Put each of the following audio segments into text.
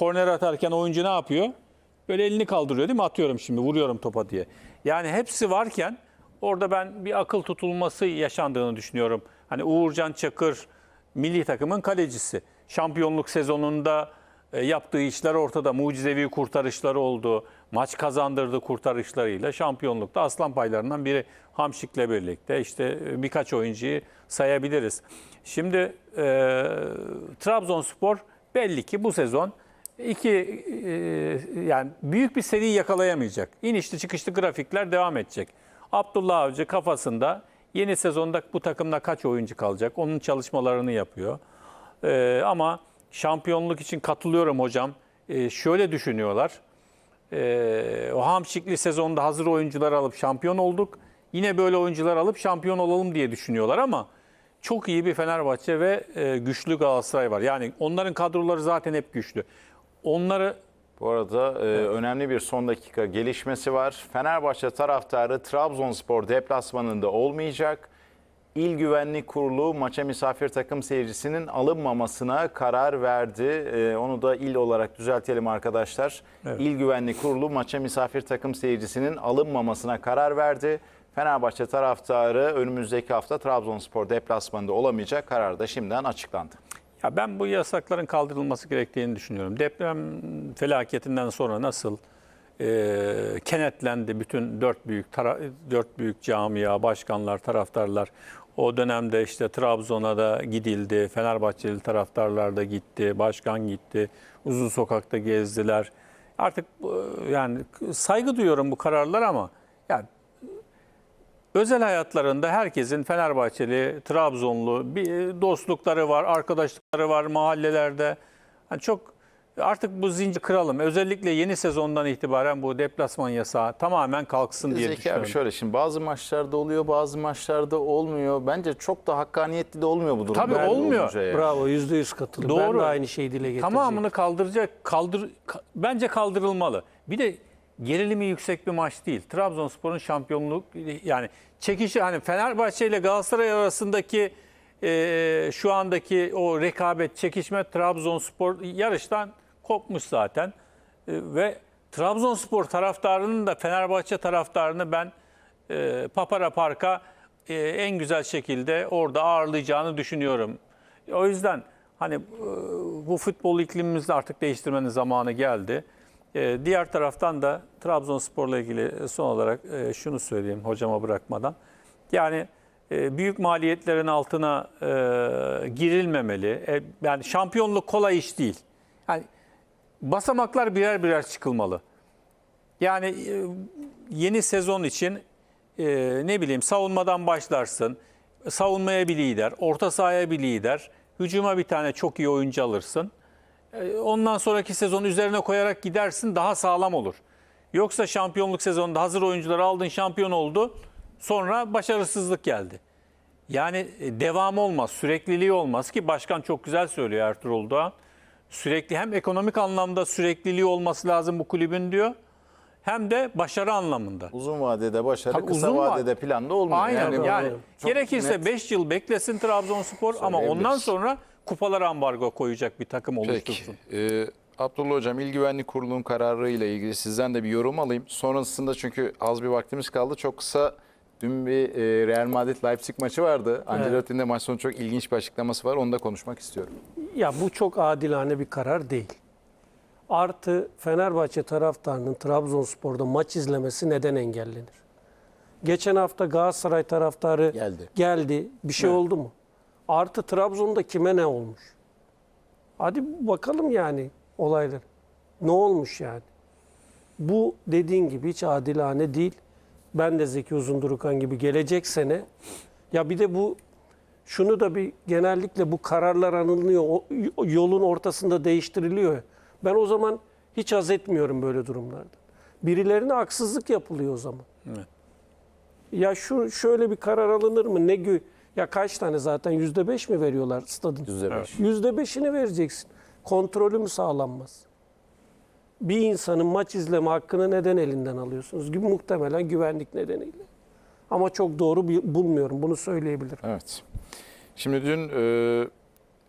korner atarken oyuncu ne yapıyor? Böyle elini kaldırıyor değil mi? Atıyorum şimdi vuruyorum topa diye. Yani hepsi varken orada ben bir akıl tutulması yaşandığını düşünüyorum. Hani Uğurcan Çakır milli takımın kalecisi. Şampiyonluk sezonunda e, yaptığı işler ortada. Mucizevi kurtarışları oldu. Maç kazandırdı kurtarışlarıyla. Şampiyonlukta aslan paylarından biri Hamşik'le birlikte. işte e, birkaç oyuncuyu sayabiliriz. Şimdi e, Trabzonspor belli ki bu sezon iki e, yani büyük bir seri yakalayamayacak. İnişli çıkışlı grafikler devam edecek. Abdullah Avcı kafasında yeni sezonda bu takımda kaç oyuncu kalacak? Onun çalışmalarını yapıyor. E, ama şampiyonluk için katılıyorum hocam. E, şöyle düşünüyorlar. E, o Hamşikli sezonda hazır oyuncular alıp şampiyon olduk. Yine böyle oyuncular alıp şampiyon olalım diye düşünüyorlar ama çok iyi bir Fenerbahçe ve e, güçlü Galatasaray var. Yani onların kadroları zaten hep güçlü. Onları Bu arada e, önemli bir son dakika gelişmesi var. Fenerbahçe taraftarı Trabzonspor deplasmanında olmayacak. İl Güvenlik Kurulu maça misafir takım seyircisinin alınmamasına karar verdi. E, onu da il olarak düzeltelim arkadaşlar. İl Güvenlik Kurulu maça misafir takım seyircisinin alınmamasına karar verdi. Fenerbahçe taraftarı önümüzdeki hafta Trabzonspor deplasmanında olamayacak. Karar da şimdiden açıklandı. Ya ben bu yasakların kaldırılması gerektiğini düşünüyorum. Deprem felaketinden sonra nasıl e, kenetlendi bütün dört büyük dört büyük camia, başkanlar, taraftarlar. O dönemde işte Trabzon'a da gidildi, Fenerbahçeli taraftarlar da gitti, başkan gitti, uzun sokakta gezdiler. Artık yani saygı duyuyorum bu kararlar ama özel hayatlarında herkesin Fenerbahçeli, Trabzonlu bir dostlukları var, arkadaşlıkları var mahallelerde. Yani çok artık bu zincir kıralım. Özellikle yeni sezondan itibaren bu deplasman yasağı tamamen kalksın diye Zeki düşünüyorum. abi şöyle şimdi bazı maçlarda oluyor bazı maçlarda olmuyor. Bence çok da hakkaniyetli de olmuyor bu durum. Tabii böyle olmuyor. yani. Bravo yüzde yüz katılıyorum. Ben Doğru. de aynı şeyi dile getireceğim. Tamamını kaldıracak, kaldır ka- bence kaldırılmalı. Bir de gerilimi yüksek bir maç değil. Trabzonspor'un şampiyonluk yani çekişi hani Fenerbahçe ile Galatasaray arasındaki e, şu andaki o rekabet, çekişme Trabzonspor yarıştan kopmuş zaten. E, ve Trabzonspor taraftarının da Fenerbahçe taraftarını ben e, Papara Park'a e, en güzel şekilde orada ağırlayacağını düşünüyorum. O yüzden hani e, bu futbol iklimimizi artık değiştirmenin zamanı geldi. E, Diğer taraftan da Trabzonspor'la ilgili son olarak e, şunu söyleyeyim hocama bırakmadan. Yani e, büyük maliyetlerin altına e, girilmemeli. E, Yani şampiyonluk kolay iş değil. Yani basamaklar birer birer çıkılmalı. Yani e, yeni sezon için e, ne bileyim savunmadan başlarsın. Savunmaya bir lider, orta sahaya bir lider, hücuma bir tane çok iyi oyuncu alırsın. E, Ondan sonraki sezon üzerine koyarak gidersin daha sağlam olur. Yoksa şampiyonluk sezonunda hazır oyuncuları aldın şampiyon oldu. Sonra başarısızlık geldi. Yani e, devam olmaz, sürekliliği olmaz ki başkan çok güzel söylüyor Ertuğrul Doğan. Sürekli hem ekonomik anlamda sürekliliği olması lazım bu kulübün diyor. Hem de başarı anlamında. Uzun vadede başarı, Tabii kısa uzun vadede vade- plan da olmuyor. Aynen yani, Yani, gerekirse net 5 yıl beklesin Trabzonspor ama ondan sonra kupalara ambargo koyacak bir takım Peki. oluştursun. Ee, Abdullah Hocam İl Güvenlik Kurulu'nun kararı ile ilgili sizden de bir yorum alayım. Sonrasında çünkü az bir vaktimiz kaldı. Çok kısa dün bir e, Real Madrid Leipzig maçı vardı. Ancelotti'nin de maç sonu çok ilginç bir açıklaması var. Onu da konuşmak istiyorum. Ya bu çok adilane bir karar değil. Artı Fenerbahçe taraftarının Trabzonspor'da maç izlemesi neden engellenir? Geçen hafta Galatasaray taraftarı Geldi. geldi. Bir şey oldu mu? Artı Trabzon'da kime ne olmuş? Hadi bakalım yani olaylar. Ne olmuş yani? Bu dediğin gibi hiç adilane değil. Ben de Zeki Uzundurukan gibi gelecek sene ya bir de bu şunu da bir genellikle bu kararlar anılıyor. O yolun ortasında değiştiriliyor. Ben o zaman hiç haz etmiyorum böyle durumlarda. Birilerine haksızlık yapılıyor o zaman. Evet. Ya şu şöyle bir karar alınır mı? Ne gü ya kaç tane zaten yüzde beş mi veriyorlar stadın? %5. Yüzde beşini vereceksin. Kontrolü mü sağlanmaz? Bir insanın maç izleme hakkını neden elinden alıyorsunuz? Gibi muhtemelen güvenlik nedeniyle. Ama çok doğru bulmuyorum. Bunu söyleyebilirim. Evet. Şimdi dün e,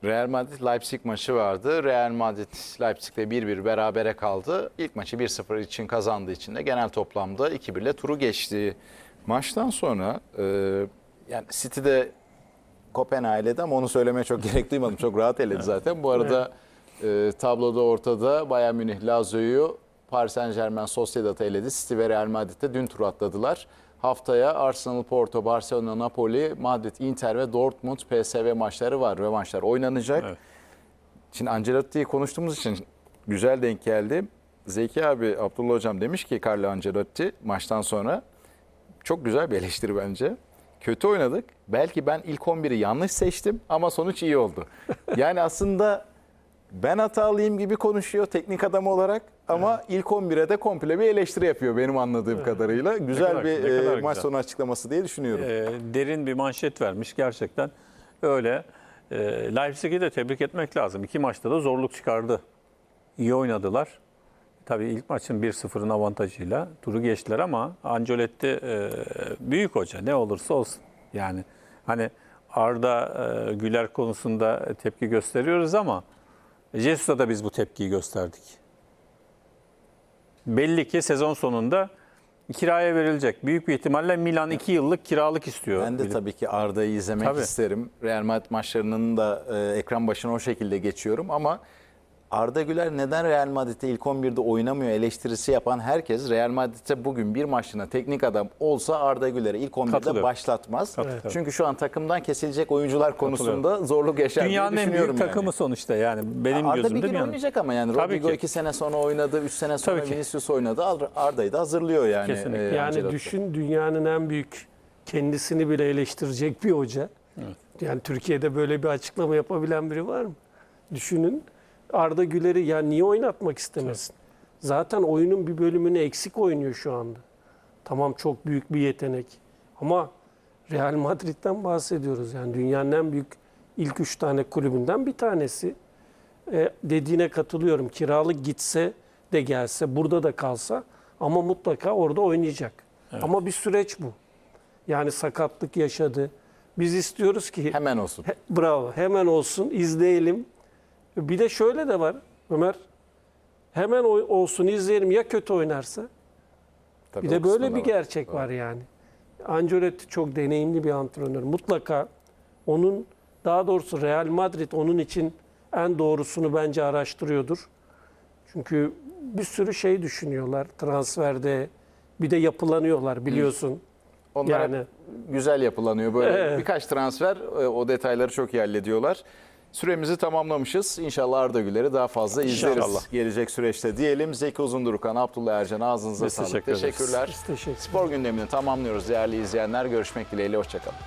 Real Madrid Leipzig maçı vardı. Real Madrid Leipzig'te 1-1 berabere kaldı. İlk maçı 1-0 için kazandığı için de genel toplamda 2-1 ile turu geçti. Maçtan sonra e, yani City'de Kopenhag eledi ama onu söylemeye çok gerek duymadım. Çok rahat eledi zaten. Bu arada e, tabloda ortada Bayern Münih Lazio'yu Paris Saint Germain Sociedad'ı eledi. City ve Real Madrid'de dün tur atladılar. Haftaya Arsenal, Porto, Barcelona, Napoli, Madrid, Inter ve Dortmund PSV maçları var. Ve maçlar oynanacak. Evet. Şimdi Ancelotti'yi konuştuğumuz için güzel denk geldi. Zeki abi, Abdullah Hocam demiş ki Carlo Ancelotti maçtan sonra çok güzel bir eleştiri bence. Kötü oynadık. Belki ben ilk 11'i yanlış seçtim ama sonuç iyi oldu. Yani aslında ben hatalıyım gibi konuşuyor teknik adam olarak ama ilk 11'e de komple bir eleştiri yapıyor benim anladığım kadarıyla. Güzel kadar- bir ne kadar e, maç sonu açıklaması diye düşünüyorum. e, derin bir manşet vermiş gerçekten. Öyle. E, Leipzig'i de tebrik etmek lazım. İki maçta da zorluk çıkardı. İyi oynadılar. Tabii ilk maçın 1-0'ın avantajıyla turu geçtiler ama Ancelotti e, büyük hoca ne olursa olsun. Yani hani Arda e, Güler konusunda tepki gösteriyoruz ama Jesus'a da biz bu tepkiyi gösterdik. Belli ki sezon sonunda kiraya verilecek. Büyük bir ihtimalle Milan 2 yıllık kiralık istiyor. Ben de Bilip- tabii ki Arda'yı izlemek Tabii. isterim. Real Madrid maçlarının da e, ekran başına o şekilde geçiyorum ama Arda Güler neden Real Madrid'de ilk 11'de oynamıyor eleştirisi yapan herkes Real Madrid'de bugün bir maçına teknik adam olsa Arda Güler'i ilk 11'de Katılıyorum. başlatmaz. Katılıyorum. Çünkü şu an takımdan kesilecek oyuncular konusunda zorluk yaşar Dünyanın en büyük yani. takımı sonuçta yani benim Arda bir gözümde gün dünyanın. oynayacak ama yani Tabii Rodrigo ki. 2 sene sonra oynadı, 3 sene sonra Tabii ki. Vinicius oynadı. Arda'yı da hazırlıyor yani. Kesinlikle. e, Yani düşün dünyanın en büyük kendisini bile eleştirecek bir hoca. Yani Türkiye'de böyle bir açıklama yapabilen biri var mı? Düşünün Arda Güler'i ya niye oynatmak istemesin? Zaten oyunun bir bölümünü eksik oynuyor şu anda. Tamam çok büyük bir yetenek. Ama Real Madrid'den bahsediyoruz. Yani dünyanın en büyük ilk üç tane kulübünden bir tanesi. E, dediğine katılıyorum. Kiralık gitse de gelse, burada da kalsa ama mutlaka orada oynayacak. Ama bir süreç bu. Yani sakatlık yaşadı. Biz istiyoruz ki Hemen olsun. He- bravo hemen olsun izleyelim. Bir de şöyle de var Ömer. Hemen olsun izleyelim ya kötü oynarsa. Tabii Bir de böyle bir var. gerçek var yani. Ancelotti çok deneyimli bir antrenör. Mutlaka onun daha doğrusu Real Madrid onun için en doğrusunu bence araştırıyordur. Çünkü bir sürü şey düşünüyorlar transferde. Bir de yapılanıyorlar biliyorsun. Onlar Yani- güzel yapılanıyor. Böyle Evet. birkaç transfer e, o detayları çok iyi hallediyorlar. Süremizi tamamlamışız. İnşallah Arda Güler'i daha fazla izleriz İnşallah. gelecek süreçte diyelim. Zeki Uzundurukan, Abdullah Ercan ağzınıza Biz sağlık. teşekkür ederiz. Teşekkürler. Biz teşekkür Spor gündemini tamamlıyoruz değerli izleyenler. Görüşmek dileğiyle. Hoşçakalın.